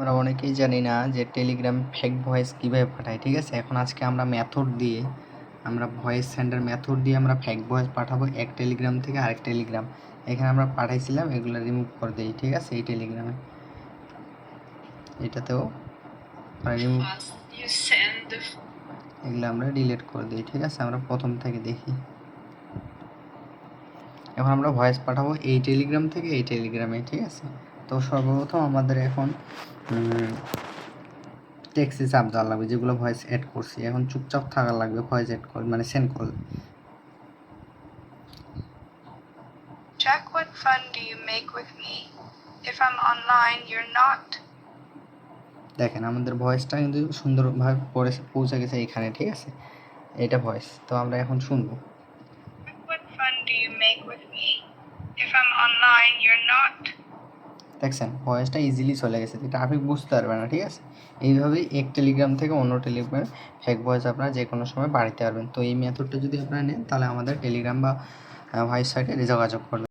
আমরা অনেকেই জানি না যে টেলিগ্রাম ফেক ভয়েস কীভাবে পাঠায় ঠিক আছে? এখন আজকে আমরা মেথড দিয়ে আমরা ভয়েস সেন্ডার মেথড দিয়ে আমরা ফেক ভয়েস পাঠাবো এক টেলিগ্রাম থেকে আরেক টেলিগ্রাম এখানে আমরা পাঠাইছিলাম এগুলো রিমুভ করে দিই ঠিক আছে? এই টেলিগ্রামে এটাতেও রিমুভ এগুলো আমরা ডিলিট করে দিই ঠিক আছে? আমরা প্রথম থেকে দেখি। এখন আমরা ভয়েস পাঠাবো এই টেলিগ্রাম থেকে এই টেলিগ্রামে ঠিক আছে? তো সর্বপ্রথম আমাদের এখন টেক্সি চাপ দেওয়া লাগবে যেগুলো ভয়েস অ্যাড করছি এখন চুপচাপ থাকা লাগবে ভয়েস অ্যাড কল মানে send call Jack, what fun do you make with me? If I'm online, you're not. দেখেন আমাদের ভয়েসটা কিন্তু সুন্দরভাবে পড়ে পৌঁছে গেছে এখানে ঠিক আছে এটা ভয়েস তো আমরা এখন শুনব what fun do you make with me? If I'm online, you're not. দেখছেন ভয়েসটা ইজিলি চলে গেছে ট্রাফিক বুঝতে পারবে না, ঠিক আছে? এইভাবেই এক টেলিগ্রাম থেকে অন্য টেলিগ্রামে ফেক ভয়েস আপনারা যে কোনো সময় বাড়িতে পারবেন তো এই মেথডটা যদি আপনারা নেন, তাহলে আমাদের টেলিগ্রাম বা ভয়েস সাইটে যোগাযোগ করবেন।